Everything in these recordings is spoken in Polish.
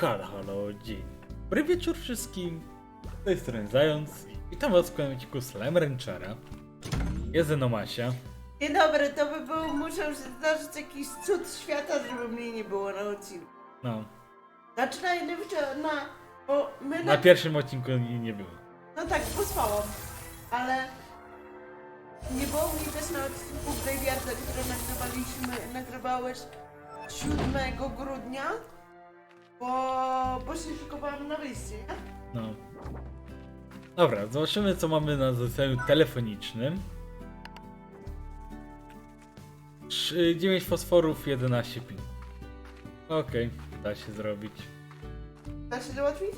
Halo, halo, dzień dobry wieczór wszystkim. Z tej strony Zając. Witam was w kolejnym odcinku Slime Ranchera. Jest ze mną Masia. Dzień dobry, to by był, musiał się zdarzyć jakiś cud świata, żeby mnie nie było na odcinku. No, Znaczy na wcze- na, bo my na pierwszym odcinku nie, nie było. no tak, pospałam, ale nie było mnie też na odcinku Graveyarda, który nagrywaliśmy, nagrywałeś 7 grudnia, bo, bo się szykowałam na wyjście, nie? No. Dobra, zobaczymy co mamy na zleceniu telefonicznym. Trzy- 9 fosforów, 11 pin. Okej, da się zrobić. Da się załatwić?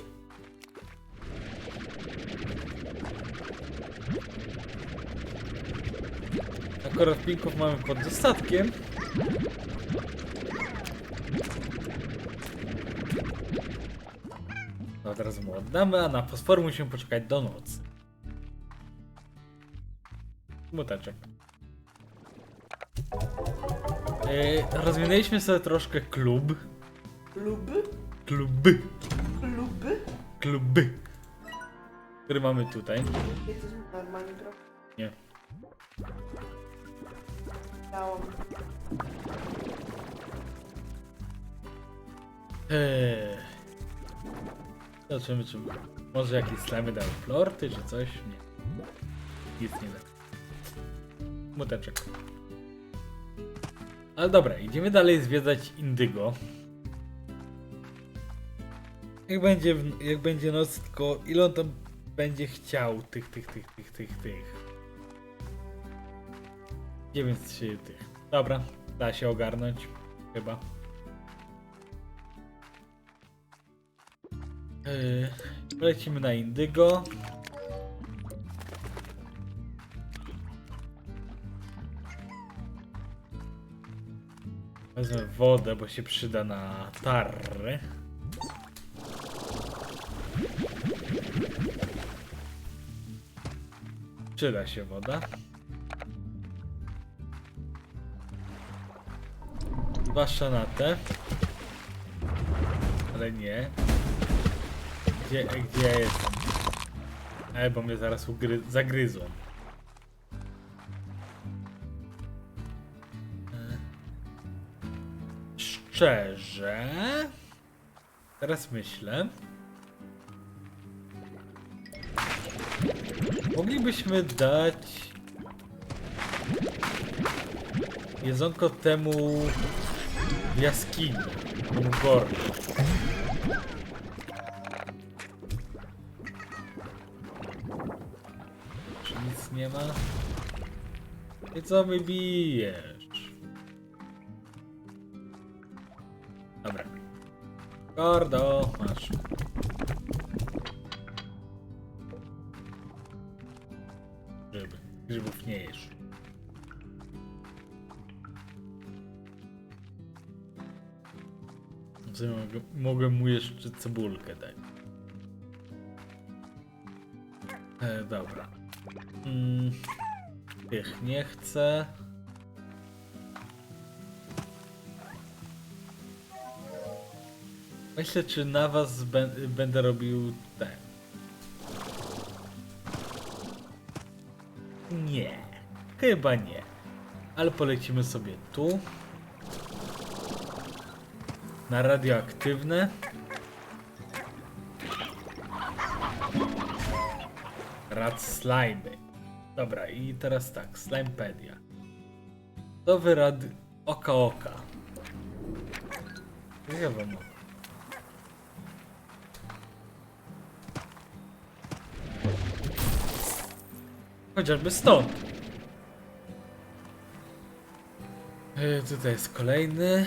Akurat pinków mamy pod dostatkiem. No teraz mu oddamy, a na fosfory musimy poczekać do nocy. Muteczek. Yy, rozwinęliśmy sobie troszkę klub. Luby? Kluby. Luby? Kluby. Który mamy tutaj. Jesteś normalnie trochę. Nie. Dałam. Eee. Zobaczymy, czy może jakieś slimy dały florty, czy coś? Nie. Nic nie da. Muteczek. Ale dobra, idziemy dalej zwiedzać Indygo. Jak będzie, jak będzie noc, tylko ile on tam będzie chciał tych, tych, tych, tych, tych, tych. 9 trzy tych. Dobra, da się ogarnąć. Chyba. Yy, lecimy na Indygo. Wezmę wodę, bo się przyda na tarry. Przyda się woda. Zwłaszcza na te. Ale nie. Gdzie, gdzie jestem? E, bo mnie zaraz ugry zagryzą. E, Szczerze... Teraz myślę... Moglibyśmy dać... Jedzonko temu... w jaskini. Temu. Nie ma? I co mi bijesz? Dobra. Gordo, masz. Grzyby. Grzybów nie jesz. Mogę, mogę mu jeszcze cebulkę dać. E, dobra. Mm, nie chcę. Myślę, czy na was bę- będę robił ten. Nie, chyba nie. Ale polecimy sobie tu. Na radioaktywne. Rad slimy. Dobra, i teraz tak, Slimepedia. Nowy rad oka oka. Ja wam. Chociażby stąd. E, tutaj jest kolejny.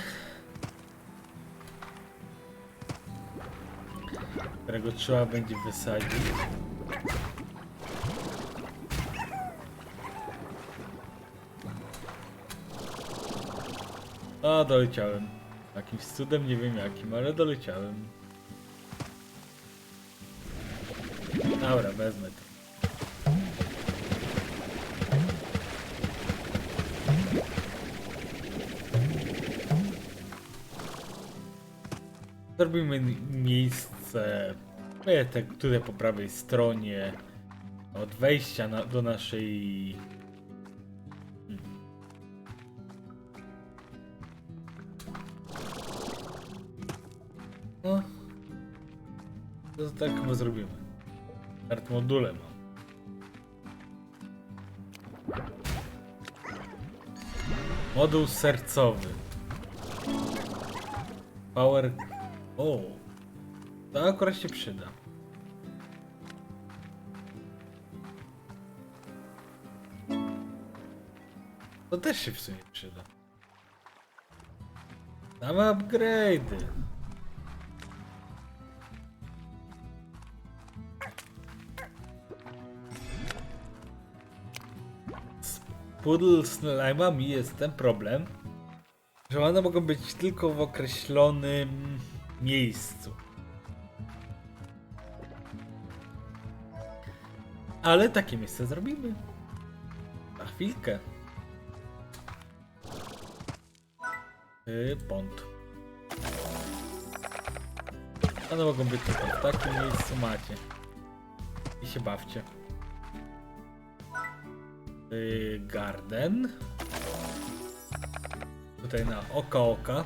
Którego trzeba będzie wysadzić. A, doleciałem. Jakimś cudem, nie wiem jakim, ale doleciałem. Dobra, wezmę to. Zrobimy miejsce, e, tutaj po prawej stronie, od wejścia na, do naszej... zrobimy. Art module mam. Moduł sercowy. Power. O! To akurat się przyda. To też się w sumie przyda. Mamy upgrade'y. Z Pudl slime'ami jest ten problem, że one mogą być tylko w określonym miejscu. Ale takie miejsce zrobimy. Na chwilkę. Yy, pont. One mogą być tylko w takim miejscu macie. I się bawcie. Yy, garden. Tutaj na oka oka.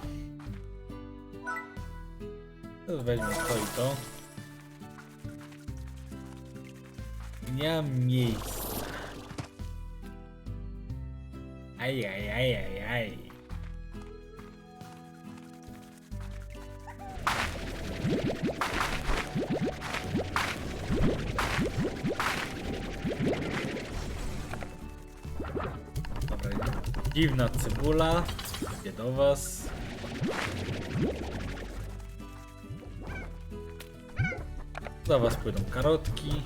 Weźmy to i to. Nie mam miejsca. Aj, aj, aj, aj, aj. Dziwna cebula. Idzie do was. Do was pójdą karotki.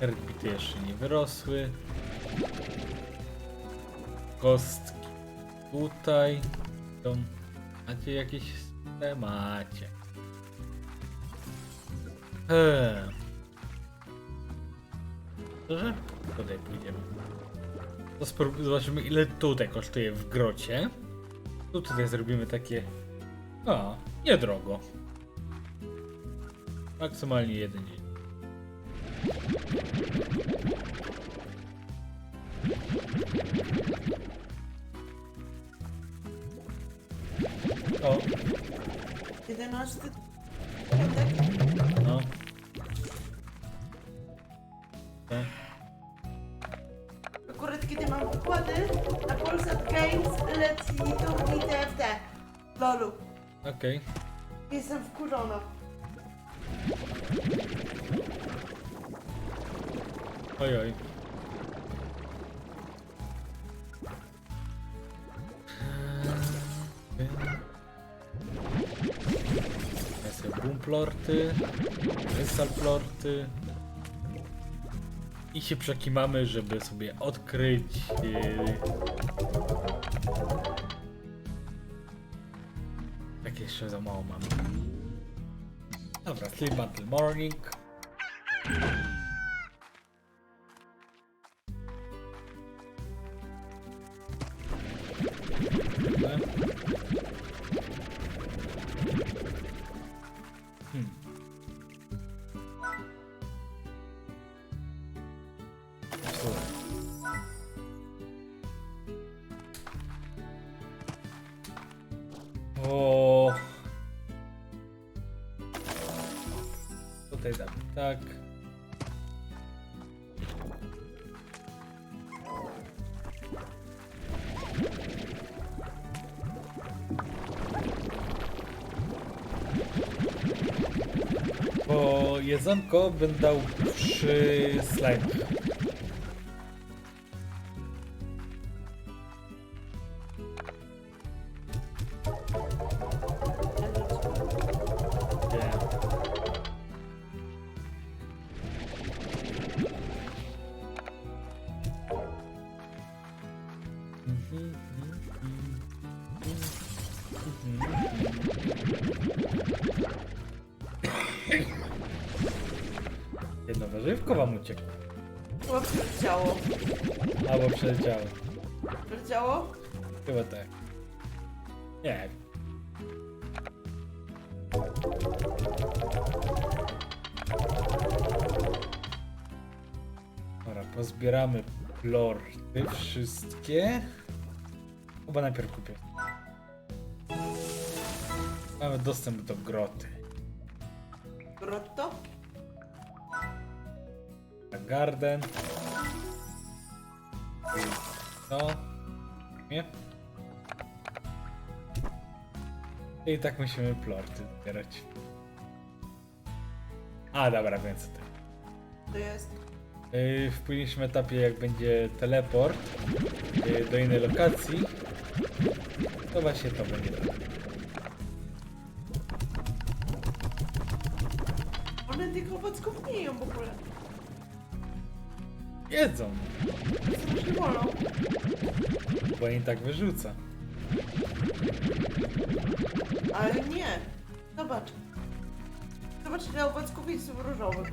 Herbity jeszcze nie wyrosły. Kostki tutaj. To macie jakieś temacie. Eee. Dobrze? Tutaj pójdziemy. To zobaczymy ile tutaj kosztuje w grocie. Tu tutaj zrobimy takie... A, niedrogo. Maksymalnie jeden dzień. O, 11 piątek. no. Okej. Jestem wkurzona. Oj, oj. Ja sobie bumplorty, i się przekimamy, żeby sobie odkryć yy... Jeszcze za mało mamy. Dobra, Sleep Until Morning. Jedzonko będę dał przy slime. Pozbieramy plorty wszystkie. Chyba najpierw kupię. Mamy dostęp do groty. Grotto? Garden. To. Nie? I tak musimy plorty zbierać. A, dobra, to. To jest. Yy, w późniejszym etapie, jak będzie teleport yy, do innej lokacji, to właśnie to będzie. One tych owocków nie ją w ogóle. Jedzą, Co już nie wolą. bo im tak wyrzuca. Ale nie. Zobacz. Zobacz ile owocków jest różowych.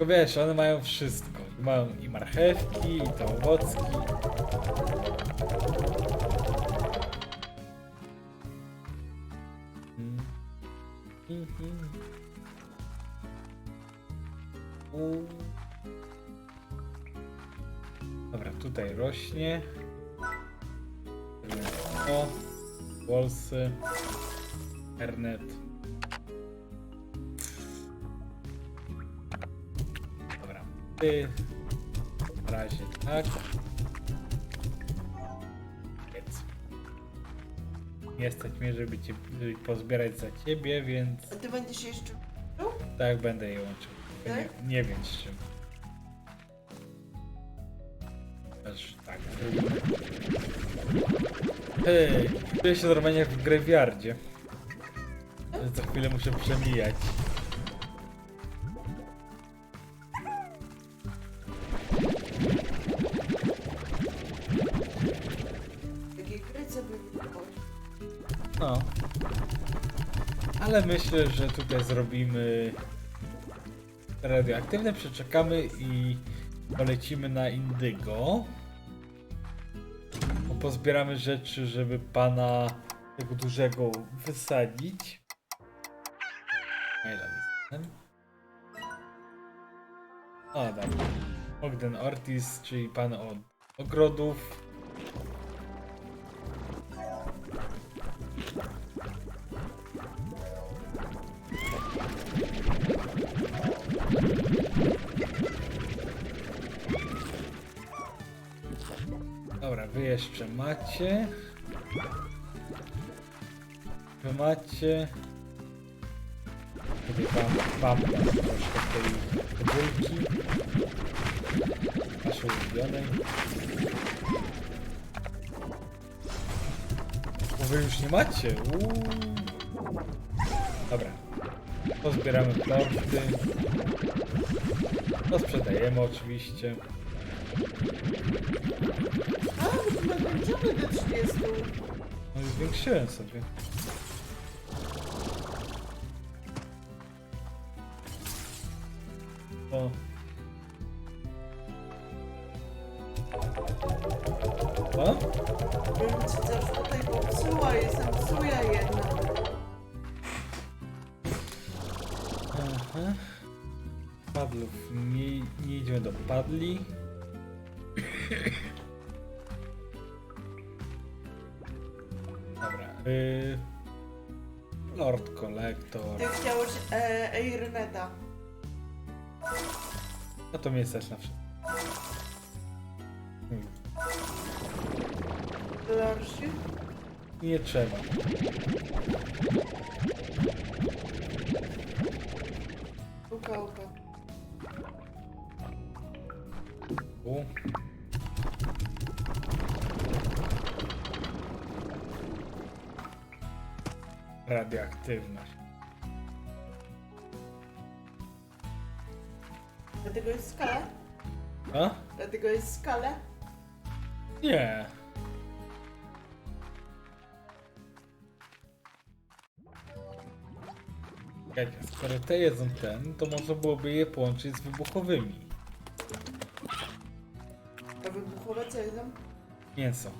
Tylko wiesz, one mają wszystko. Mają i marchewki, i te owocki. Dobra, tutaj rośnie. O, Wolsy, Ernet. Ty. Na razie tak. Jedz. Nie stać mnie, żeby cię żeby pozbierać za ciebie, więc A ty będziesz jeszcze... tak będę je łączył. Tylko Nie, Tak? nie wiem z czym. Aż tak zrobimy. Hej, czuję się normalnie jak w graveyardzie. Że Co chwilę muszę przemijać. Ale myślę, że tutaj zrobimy radioaktywne, przeczekamy i polecimy na Indygo. Pozbieramy rzeczy, żeby pana tego dużego wysadzić. O, dobra. Ogden Ortiz, czyli pan od ogrodów. Jeszcze macie. Wy macie. Tutaj wam, troszkę tej cebulki. Naszej ulubionej. Bo wy już nie macie. Uuu. Dobra. Pozbieramy plorty. To sprzedajemy oczywiście. A, bo tu nakończony do 30. No i zwiększyłem sobie. O. O? Bym ci coś tutaj popsuła, jestem psuja jedna. Aha. Padlów. Nie, nie idziemy do padli. Dobra. Y... Lord Collector. Ty chciałeś e, Eirneta. No to mnie stać na wszystko. Hmm. Dolarsi? Nie trzeba. Kukałka. U. Radioaktywność. Dlatego jest skala? A? Dlatego jest skala? Nie. Czekajcie, skoro te jedzą ten, to można byłoby je połączyć z wybuchowymi. A wybuchowe co jedzą? Mięso.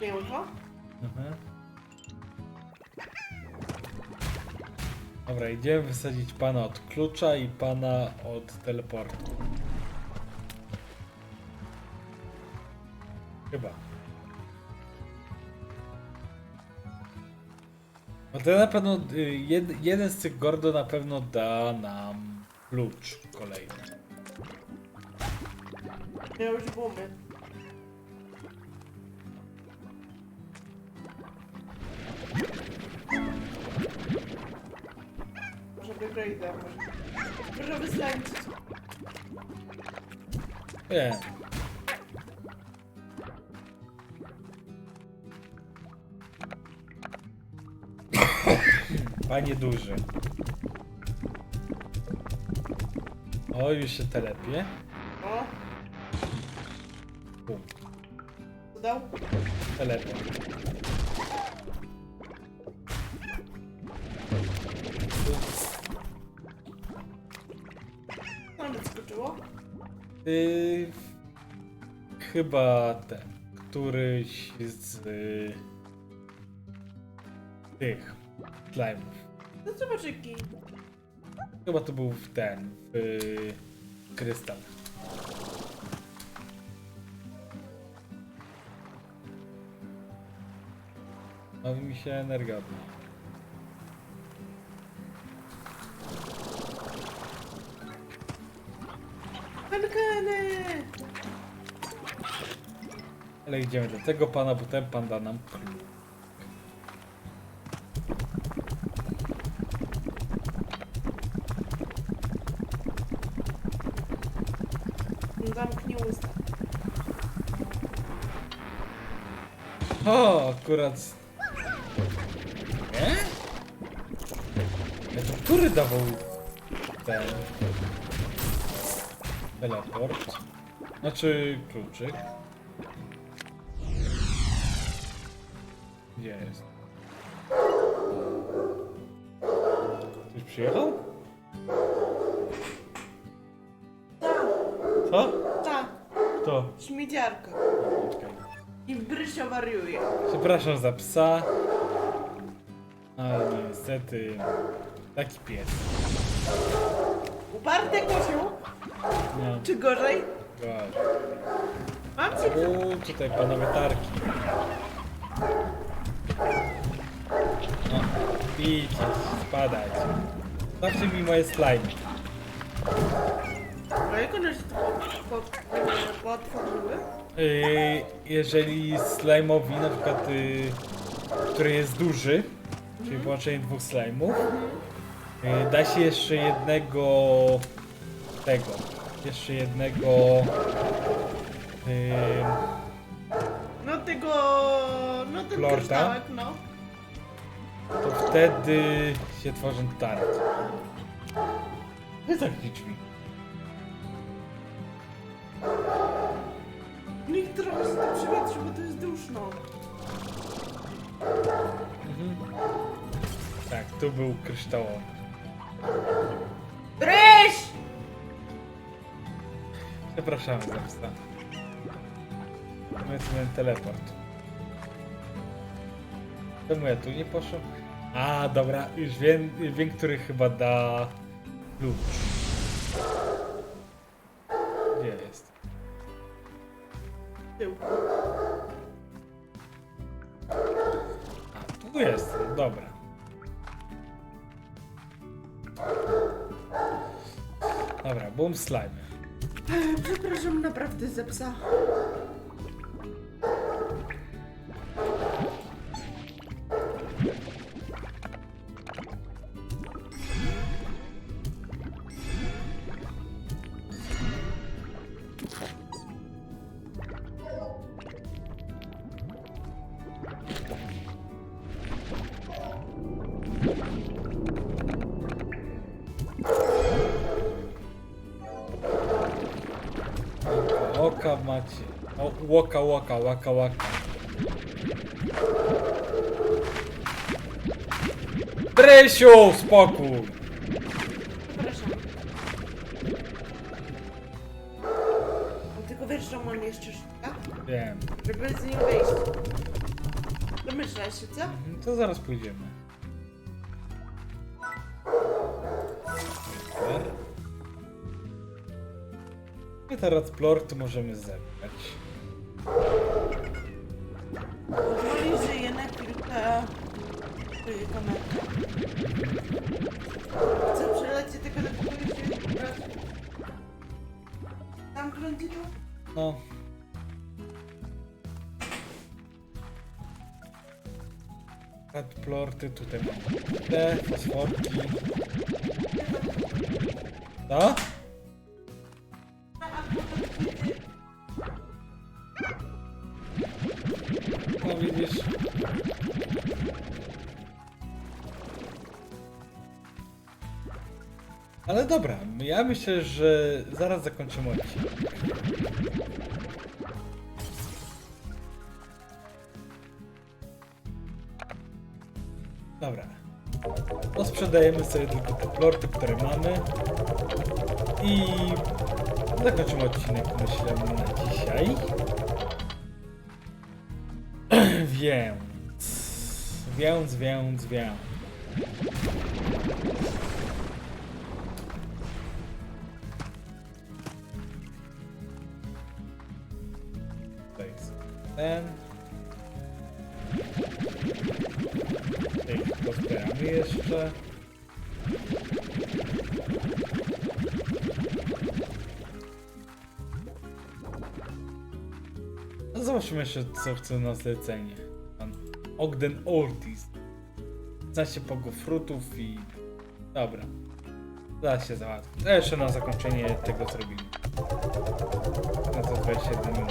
Mięcho? Mhm. Dobra, idziemy wysadzić pana od klucza i pana od teleportu. Chyba. No to na pewno y, jed, jeden z tych Gordo na pewno da nam klucz kolejny. Ja już gumy. Może. Może wyslańczyć. Nie. Panie duży. O, już się telepie. O, Bum. co dał? Telepie. Yy, chyba ten, któryś z y, tych slime'ów. No zobacz jaki. Chyba to był w ten, w y, krystal. No mi się energia. Penkeny! Ale idziemy do tego pana, bo ten pan da nam klucz. Zamknij usta. O, akurat. Nie? Ja to który dawał ten teleport? Znaczy kluczyk. Gdzie jest? Ktoś przyjechał? Co? ta, Kto? śmieciarka. Czekaj. I Brysio wariuje. Przepraszam za psa. Ale niestety taki pies. Uparty kosiu? No, Czy gorzej? gość. Mam cię. Uuu, tutaj panowie tarki. No, idźcie, spadać. Zawsze mi moje slime. A jak one się tu po, po? Yy, jeżeli slime'owi, na przykład, yy, który jest duży, czyli połączenie dwóch slime'ów, yy, da się jeszcze jednego tego, jeszcze jednego yy, No tego... No ten Lorda? kryształek, no. to wtedy się tworzą tarcze. Nie zamknij drzwi. Niech trochę się to przewietrzy, bo to jest duszno. Tak, tu był kryształowy. Bryś! Przepraszamy za psa. My ten teleport. Czemu ja tu nie poszłem? A, dobra, już wiem, już wiem który chyba da klucz. Gdzie jest? A, tu jest, dobra. Dobra, boom slime. Przepraszam naprawdę za macie. O, łoka, łoka, łaka, łaka. Brysiu, spokój! Teraz plort możemy zebrać. Pozwoli żyje na kilka... Kamerka. Chcę przelecieć tylko do się Zamknąć tu? No. Kat plorty tutaj mamy. Te fosforki. Co? Ja myślę, że zaraz zakończymy odcinek. Dobra. To sprzedajemy sobie tylko te plorty, które mamy. I zakończymy odcinek, myślę, na dzisiaj. Więc... Więc, więc, więc... ten. Tych pozbieramy jeszcze. No zobaczmy jeszcze co chce na zlecenie. Pan Ogden Ortiz. 15 pogofrutów i... Dobra. Zaraz się załatwi. A jeszcze na zakończenie tego zrobimy. Na to 21 minut.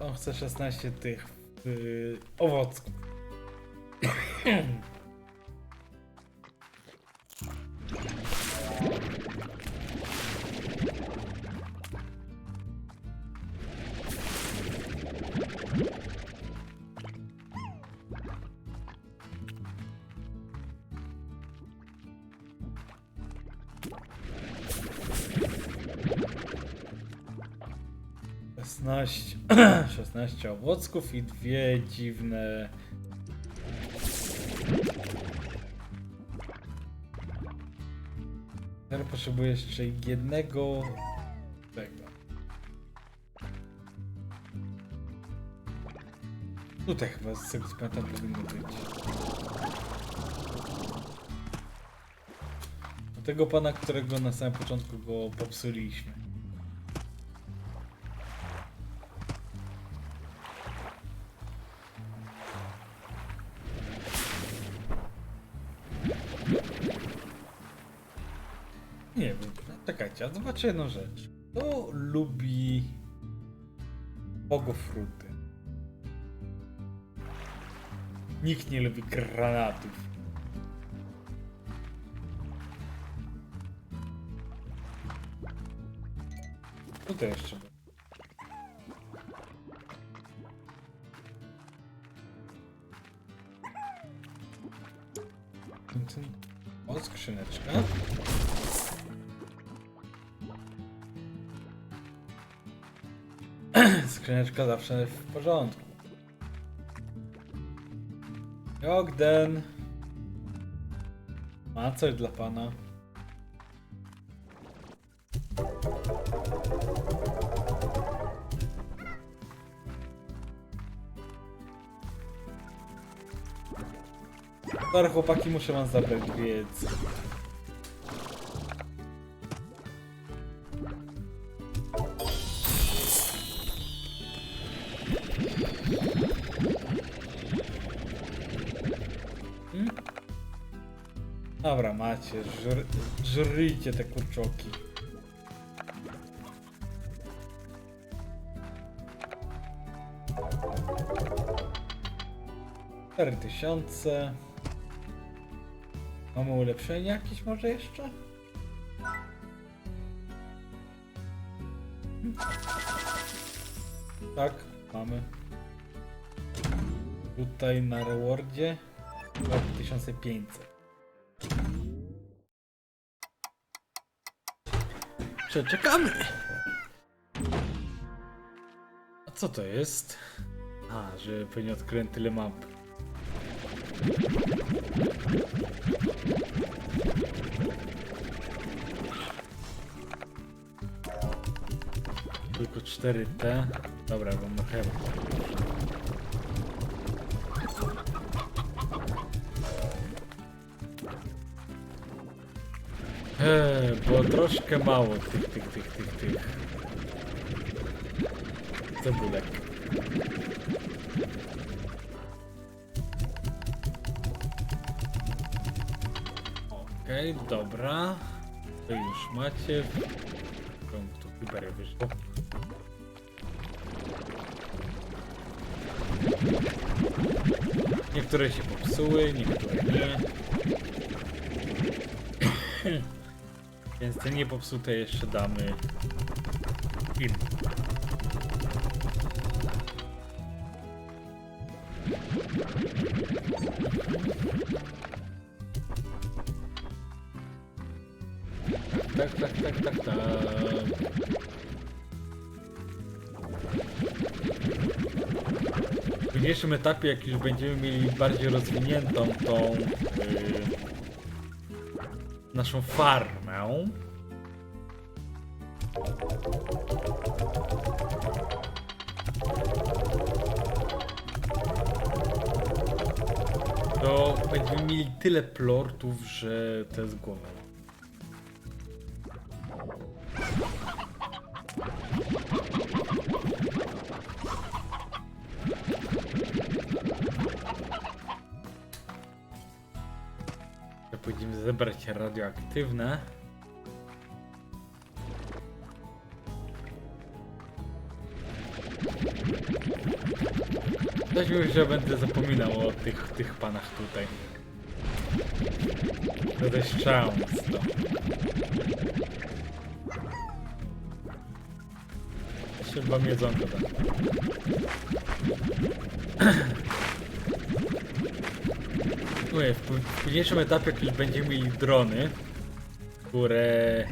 On chce 16 tych yy, owoców. 16 owocków i dwie dziwne. Teraz potrzebuję jeszcze jednego tego. Tutaj chyba z tego co pamiętam powinno być. Do tego pana, którego na samym początku go popsuliśmy. Zobaczę jedną rzecz. Kto lubi bogofruty? Nikt nie lubi granatów. Tutaj jeszcze. Skrzyneczka zawsze w porządku. Ogden. Ma coś dla pana. Dobra chłopaki, muszę wam zabrać więc... macie, żr żryjcie te kurczoki. Cztery tysiące. Mamy ulepszenie jakieś może jeszcze? Tak, mamy. Tutaj na rewardzie. 2500. Przeczekamy. A co to jest? A, że pewnie odkryłem tyle map. Tylko 4T. Dobra, bo chyba. Eee, bo troszkę mało tych, tych, tych, tych, tych. Cebulek. Okej, dobra. To już macie. Tu chyba wyszło? Niektóre się popsuły, niektóre nie. Więc te niepopsute jeszcze damy im. Tak, tak, tak, tak, tak. W późniejszym etapie, jak już będziemy mieli bardziej rozwiniętą tą yy, naszą farmę. To będziemy mieli tyle plortów, że to jest głowa. Pójdziemy zebrać radioaktywne. Mi że będę zapominał o tych, tych panach tutaj. To często. Jeszcze wam jedzonko dam. Mówię, w, późniejszym etapie, już będziemy mieli drony, które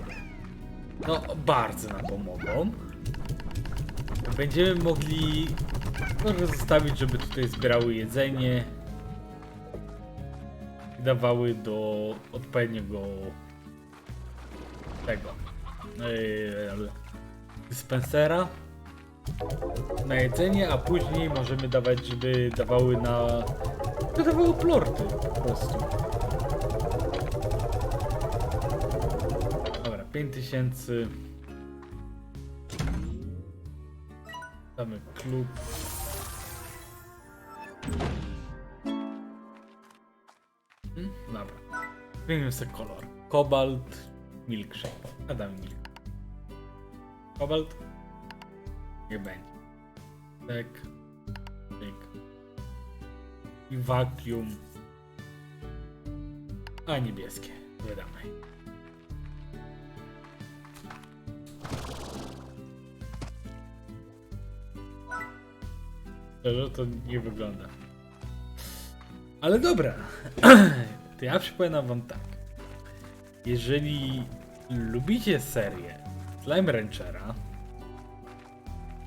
no bardzo nam pomogą, będziemy mogli może zostawić, żeby tutaj zbierały jedzenie i dawały do odpowiedniego tego yy, dyspensera na jedzenie, a później możemy dawać, żeby dawały na to dawało plorty po prostu. Dobra, 5000. Damy klub. Zmienimy sobie kolor. Kobalt, milkshake. A damy milk. Kobalt? Nie będzie. Tak. Milk i vacuum. A niebieskie. Wydamy. Szczerze to nie wygląda. Ale dobra. To ja przypominam wam tak. Jeżeli lubicie serię Slime Ranchera,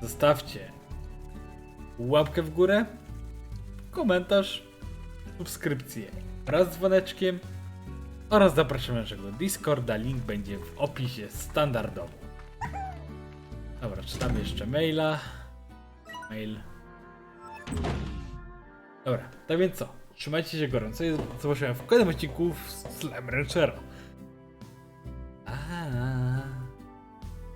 zostawcie łapkę w górę, komentarz, subskrypcję wraz z dzwoneczkiem oraz zapraszam na naszego Discorda. Link będzie w opisie standardowo. Dobra, czytamy jeszcze maila. Mail. Dobra, tak więc co? Trzymajcie się gorąco i zobaczymy w kolejnym odcinku z Slam Ranchera.